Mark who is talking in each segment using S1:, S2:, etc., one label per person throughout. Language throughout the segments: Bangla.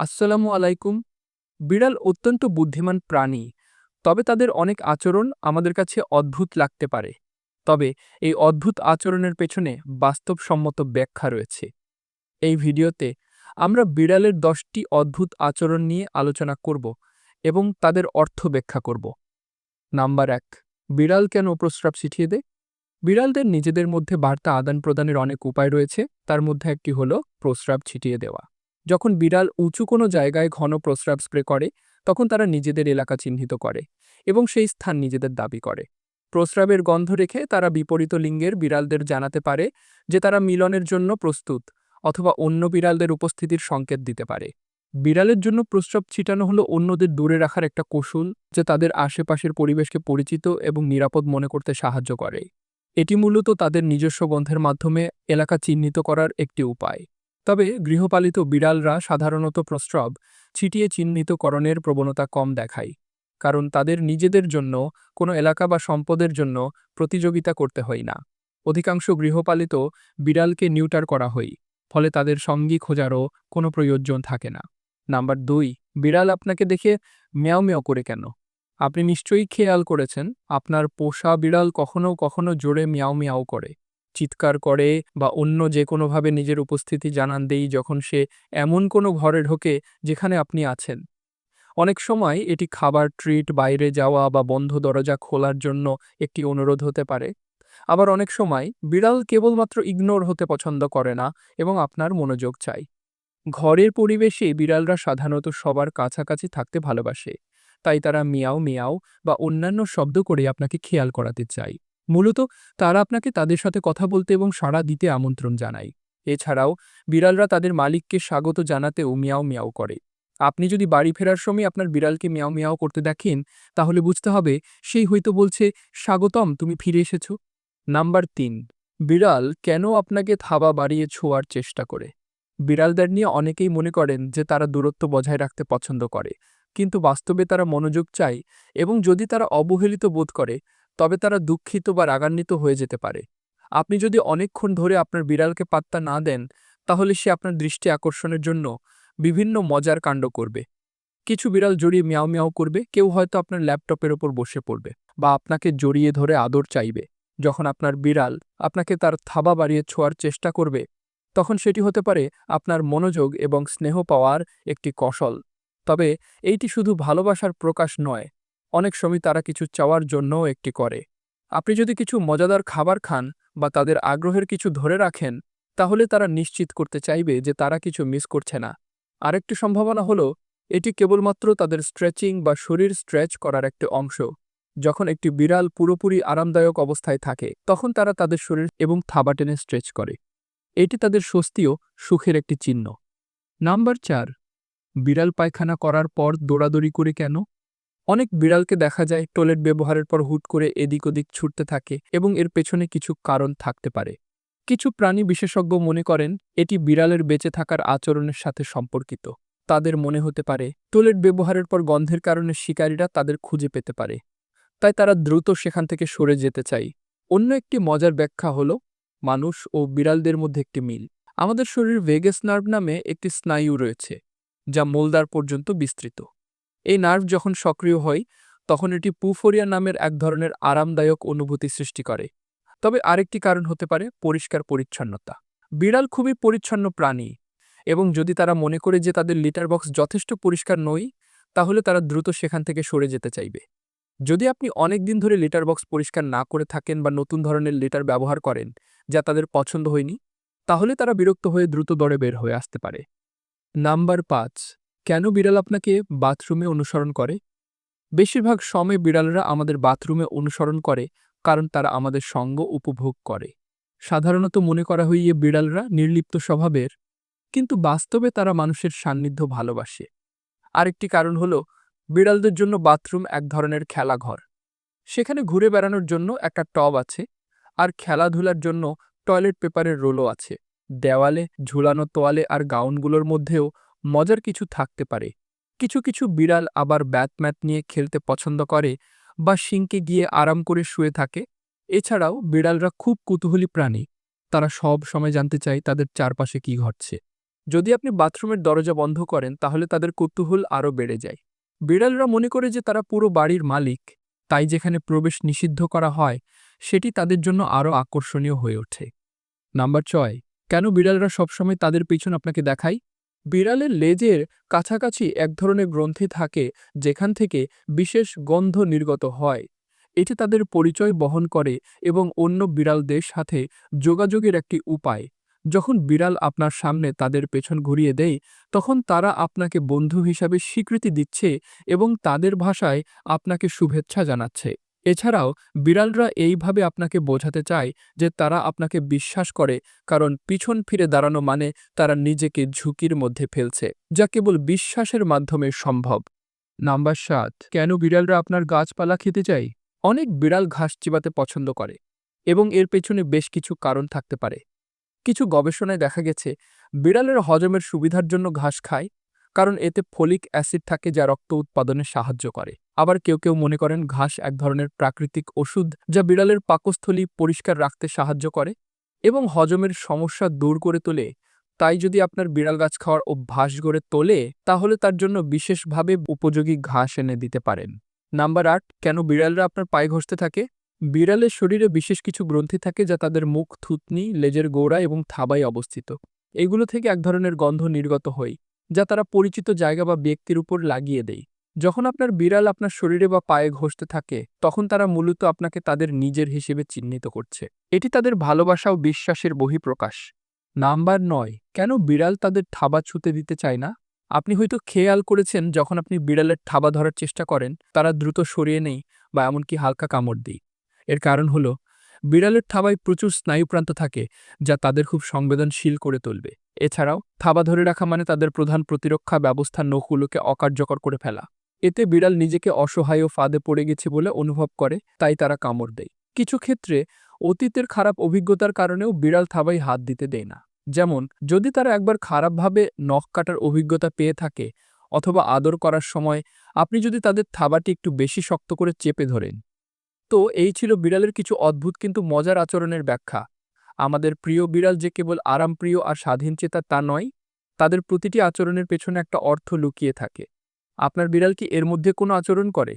S1: আসসালামু আলাইকুম। বিড়াল অত্যন্ত বুদ্ধিমান প্রাণী। তবে তাদের অনেক আচরণ আমাদের কাছে অদ্ভুত লাগতে পারে। তবে এই অদ্ভুত আচরণের পেছনে বাস্তবসম্মত ব্যাখ্যা রয়েছে। এই ভিডিওতে আমরা বিড়ালের দশটি অদ্ভুত আচরণ নিয়ে আলোচনা করব এবং তাদের অর্থ ব্যাখ্যা করব। নাম্বার এক, বিড়াল কেন প্রস্রাব ছিটিয়ে দেয়? বিড়ালদের নিজেদের মধ্যে বার্তা আদান প্রদানের অনেক উপায় রয়েছে। তার মধ্যে একটি হল প্রস্রাব ছিটিয়ে দেওয়া। যখন বিড়াল উঁচু কোনো জায়গায় ঘন প্রস্রাব স্প্রে করে, তখন তারা নিজেদের এলাকা চিহ্নিত করে এবং সেই স্থান নিজেদের দাবি করে। প্রস্রাবের গন্ধ রেখে তারা বিপরীত লিঙ্গের বিড়ালদের জানাতে পারে যে তারা মিলনের জন্য প্রস্তুত অথবা অন্য বিড়ালদের উপস্থিতির সংকেত দিতে পারে। বিড়ালের জন্য প্রস্রাব ছিটানো হলো অন্যদের দূরে রাখার একটা কৌশল যে তাদের আশেপাশের পরিবেশকে পরিচিত এবং নিরাপদ মনে করতে সাহায্য করে। এটি মূলত তাদের নিজস্ব গন্ধের মাধ্যমে এলাকা চিহ্নিত করার একটি উপায়। তবে গৃহপালিত বিড়ালরা সাধারণত প্রস্রাব ছিটিয়ে চিহ্নিতকরণের প্রবণতা কম দেখায়, কারণ তাদের নিজেদের জন্য, কোনো এলাকা বা সম্পদের জন্য প্রতিযোগিতা করতে হয় না। অধিকাংশ গৃহপালিত বিড়ালকে নিউটার করা হয়, ফলে তাদের সঙ্গী খোঁজারও কোনো প্রয়োজন থাকে না। নাম্বার দুই, বিড়াল আপনাকে দেখে ম্যাও ম্যাও করে কেন? আপনি নিশ্চয়ই খেয়াল করেছেন, আপনার পোষা বিড়াল কখনো কখনো জোরে মিয়াও মিয়াও করে। চিৎকার করে বা অন্য যে কোনোভাবে নিজের উপস্থিতি জানান দেই যখন সে এমন কোনো ঘরে ঢোকে যেখানে আপনি আছেন। অনেক সময় এটি খাবার ট্রিট, বাইরে যাওয়া বা বন্ধ দরজা খোলার জন্য একটি অনুরোধ হতে পারে। আবার অনেক সময় বিড়াল কেবলমাত্র ইগনোর হতে পছন্দ করে না এবং আপনার মনোযোগ চাই ঘরের পরিবেশে বিড়ালরা সাধারণত সবার কাছাকাছি থাকতে ভালোবাসে। তাই তারা মিয়াও মিয়াও বা অন্যান্য শব্দ করে আপনাকে খেয়াল করাতে চায়। মূলত তারা আপনাকে তাদের সাথে কথা বলতে এবং সাড়া দিতে আমন্ত্রণ জানায়। এছাড়াও বিড়ালরা তাদের মালিককে স্বাগত জানাতেও মিয়াও মিয়াও করে। আপনি যদি বাড়ি ফেরার সময় আপনার বিড়ালকে মিয়াও মিয়াও করতে দেখেন, তাহলে বুঝতে হবে সেই হয়তো বলছে, স্বাগতম, তুমি ফিরে এসেছ। নাম্বার তিন, বিড়াল কেন আপনাকে থাবা বাড়িয়ে ছোঁয়ার চেষ্টা করে? বিড়ালদের নিয়ে অনেকেই মনে করেন যে তারা দূরত্ব বজায় রাখতে পছন্দ করে। কিন্তু বাস্তবে তারা মনোযোগ চায় এবং যদি তারা অবহেলিত বোধ করে তবে তারা দুঃখিত বা রাগান্বিত হয়ে যেতে পারে। আপনি যদি অনেকক্ষণ ধরে আপনার বিড়ালকে পাত্তা না দেন, তাহলে সে আপনার দৃষ্টি আকর্ষণের জন্য বিভিন্ন মজার কাণ্ড করবে। কিছু বিড়াল জড়িয়ে মিয়াও মিয়াও করবে, কেউ হয়তো আপনার ল্যাপটপের ওপর বসে পড়বে বা আপনাকে জড়িয়ে ধরে আদর চাইবে। যখন আপনার বিড়াল আপনাকে তার থাবা বাড়িয়ে ছোঁয়ার চেষ্টা করবে, তখন সেটি হতে পারে আপনার মনোযোগ এবং স্নেহ পাওয়ার একটি কৌশল। তবে এইটি শুধু ভালোবাসার প্রকাশ নয় অনেক সময় তারা কিছু চাওয়ার জন্যও একটি করে। আপনি যদি কিছু মজাদার খাবার খান বা তাদের আগ্রহের কিছু ধরে রাখেন, তাহলে তারা নিশ্চিত করতে চাইবে যে তারা কিছু মিস করছে না। আরেকটি সম্ভাবনা হলো, এটি কেবলমাত্র তাদের স্ট্রেচিং বা শরীর স্ট্রেচ করার একটি অংশ। যখন একটি বিড়াল পুরোপুরি আরামদায়ক অবস্থায় থাকে, তখন তারা তাদের শরীর এবং থাবা টেনে স্ট্রেচ করে। এটি তাদের স্বস্তিও সুখের একটি চিহ্ন। নাম্বার চার, বিড়াল পায়খানা করার পর দৌড়াদৌড়ি করে কেন? অনেক বিড়ালকে দেখা যায় টয়লেট ব্যবহারের পর হুট করে এদিক ওদিক ছুটতে থাকে এবং এর পেছনে কিছু কারণ থাকতে পারে। কিছু প্রাণী বিশেষজ্ঞ মনে করেন এটি বিড়ালের বেঁচে থাকার আচরণের সাথে সম্পর্কিত। তাদের মনে হতে পারে টয়লেট ব্যবহারের পর গন্ধের কারণে শিকারীরা তাদের খুঁজে পেতে পারে। তাই তারা দ্রুত সেখান থেকে সরে যেতে চাই অন্য একটি মজার ব্যাখ্যা হল, মানুষ ও বিড়ালদের মধ্যে একটি মিল। আমাদের শরীর ভেগেস নার্ভ নামে একটি স্নায়ু রয়েছে, যা মোলদার পর্যন্ত বিস্তৃত। এই নার্ভ যখন সক্রিয় হয়, তখন এটি পুফোরিয়া নামের এক ধরনের আরামদায়ক অনুভূতি সৃষ্টি করে। তবে আরেকটি কারণ হতে পারে পরিষ্কার পরিচ্ছন্নতা। বিড়াল খুবই পরিচ্ছন্ন প্রাণী এবং যদি তারা মনে করে যে তাদের লিটার বক্স যথেষ্ট পরিষ্কার নয়, তাহলে তারা দ্রুত সেখান থেকে সরে যেতে চাইবে। যদি আপনি অনেক দিন ধরে লিটার বক্স পরিষ্কার না করে থাকেন বা নতুন ধরনের লিটার ব্যবহার করেন, যা তাদের পছন্দ হয়নি, তাহলে তারা বিরক্ত হয়ে দ্রুত দরে বের হয়ে আসতে পারে। নাম্বার পাঁচ কেন বিড়াল আপনাকে বাথরুমে অনুসরণ করে? বেশিরভাগ সময় বিড়ালরা আমাদের বাথরুমে অনুসরণ করে, কারণ তারা আমাদের সঙ্গ উপভোগ করে। সাধারণত মনে করা হইয়ে বিড়ালরা নির্লিপ্ত স্বভাবের, কিন্তু বাস্তবে তারা মানুষের সান্নিধ্য ভালোবাসে। আরেকটি কারণ হল, বিড়ালদের জন্য বাথরুম এক ধরনের খেলাঘর। সেখানে ঘুরে বেড়ানোর জন্য একটা টব আছে, আর খেলাধুলার জন্য টয়লেট পেপারের রোলও আছে। দেওয়ালে, ঝুলানো তোয়ালে আর গাউনগুলোর মধ্যেও মজার কিছু থাকতে পারে। কিছু কিছু বিড়াল আবার ব্যাটম্যাট নিয়ে খেলতে পছন্দ করে বা শিংকে গিয়ে আরাম করে শুয়ে থাকে। এছাড়াও বিড়ালরা খুব কুতূহলী প্রাণী। তারা সব সময় জানতে চায় তাদের চারপাশে কি ঘটছে। যদি আপনি বাথরুমের দরজা বন্ধ করেন, তাহলে তাদের কৌতূহল আরও বেড়ে যায়। বিড়ালরা মনে করে যে তারা পুরো বাড়ির মালিক, তাই যেখানে প্রবেশ নিষিদ্ধ করা হয়, সেটি তাদের জন্য আরও আকর্ষণীয় হয়ে ওঠে। নাম্বার ছয়, কেন বিড়ালরা সবসময় তাদের পিছন আপনাকে দেখায়? বিড়ালের লেজের কাছাকাছি এক ধরনের গ্রন্থি থাকে, যেখান থেকে বিশেষ গন্ধ নির্গত হয়। এটি তাদের পরিচয় বহন করে এবং অন্য বিড়ালদের সাথে যোগাযোগের একটি উপায়। যখন বিড়াল আপনার সামনে তাদের পেছন ঘুরিয়ে দেয়, তখন তারা আপনাকে বন্ধু হিসাবে স্বীকৃতি দিচ্ছে এবং তাদের ভাষায় আপনাকে শুভেচ্ছা জানাচ্ছে। এছাড়াও বিড়ালরা এইভাবে আপনাকে বোঝাতে চায় যে তারা আপনাকে বিশ্বাস করে, কারণ পিছন ফিরে দাঁড়ানো মানে তারা নিজেকে ঝুঁকির মধ্যে ফেলছে, যা কেবল বিশ্বাসের মাধ্যমে সম্ভব। নাম্বার সাত, কেন বিড়ালরা আপনার গাছপালা খেতে চায়? অনেক বিড়াল ঘাস চিবাতে পছন্দ করে এবং এর পেছনে বেশ কিছু কারণ থাকতে পারে। কিছু গবেষণায় দেখা গেছে, বিড়ালের হজমের সুবিধার জন্য ঘাস খায় কারণ এতে ফলিক অ্যাসিড থাকে যা রক্ত উৎপাদনে সাহায্য করে। আবার কেউ কেউ মনে করেন ঘাস এক ধরনের প্রাকৃতিক ওষুধ যা বিড়ালের পাকস্থলী পরিষ্কার রাখতে সাহায্য করে এবং হজমের সমস্যা দূর করে তোলে। তাই যদি আপনার বিড়াল গাছ খাওয়ার অভ্যাস গড়ে তোলে, তাহলে তার জন্য বিশেষভাবে উপযোগী ঘাস এনে দিতে পারেন। নাম্বার আট, কেন বিড়ালরা আপনার পায়ে ঘষতে থাকে? বিড়ালের শরীরে বিশেষ কিছু গ্রন্থি থাকে যা তাদের মুখ, থুতনি, লেজের গোড়া এবং থাবায় অবস্থিত। এগুলো থেকে এক ধরনের গন্ধ নির্গত হয়। যা তারা পরিচিত জায়গা বা ব্যক্তির উপর লাগিয়ে দেয়। যখন আপনার বিড়াল আপনার শরীরে বা পায়ে ঘষতে থাকে, তখন তারা মূলত আপনাকে তাদের নিজের হিসেবে চিহ্নিত করছে। এটি তাদের ভালোবাসা ও বিশ্বাসের বহিঃপ্রকাশ। নাম্বার নয়, কেন বিড়াল তাদের থাবা ছুতে দিতে চায় না? আপনি হয়তো খেয়াল করেছেন, যখন আপনি বিড়ালের থাবা ধরার চেষ্টা করেন, তারা দ্রুত সরিয়ে নেই বা এমনকি হালকা কামড় দিই এর কারণ হল, বিড়ালের থাবায় প্রচুর স্নায়ুপ্রান্ত থাকে, যা তাদের খুব সংবেদনশীল করে তুলবে। এছাড়াও থাবা ধরে রাখা মানে তাদের প্রধান প্রতিরক্ষা ব্যবস্থার নখগুলোকে অকার্যকর করে ফেলা। এতে বিড়াল নিজেকে অসহায় ও ফাঁদে পড়ে গেছে বলে অনুভব করে, তাই তারা কামড় দেয়। কিছু ক্ষেত্রে অতীতের খারাপ অভিজ্ঞতার কারণেও বিড়াল থাবায় হাত দিতে দেয় না। যেমন, যদি তারা একবার খারাপভাবে নখ কাটার অভিজ্ঞতা পেয়ে থাকে অথবা আদর করার সময়, আপনি যদি তাদের থাবাটি একটু বেশি শক্ত করে চেপে ধরেন। তো এই ছিল বিড়ালের কিছু অদ্ভুত কিন্তু মজার আচরণের ব্যাখ্যা। আমাদের প্রিয় বিড়াল যে কেবল আরামপ্রিয় আর স্বাধীনচেতা তা নয়, তাদের প্রতিটি আচরণের পেছনে একটা অর্থ লুকিয়ে থাকে। আপনার বিড়াল কি এর মধ্যে কোনো আচরণ করে?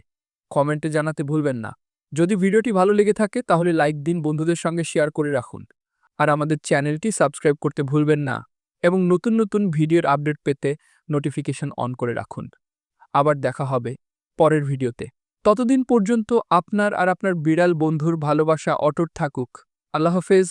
S1: কমেন্টে জানাতে ভুলবেন না। যদি ভিডিওটি ভালো লেগে থাকে, তাহলে লাইক দিন, বন্ধুদের সঙ্গে শেয়ার করে রাখুন। আর আমাদের চ্যানেলটি সাবস্ক্রাইব করতে ভুলবেন না এবং নতুন নতুন ভিডিওর আপডেট পেতে নোটিফিকেশন অন করে রাখুন। আবার দেখা হবে পরের ভিডিওতে। ততদিন পর্যন্ত আপনার আর আপনার বিড়াল বন্ধুর ভালোবাসা অটুট থাকুক। আল্লাহ হাফেজ।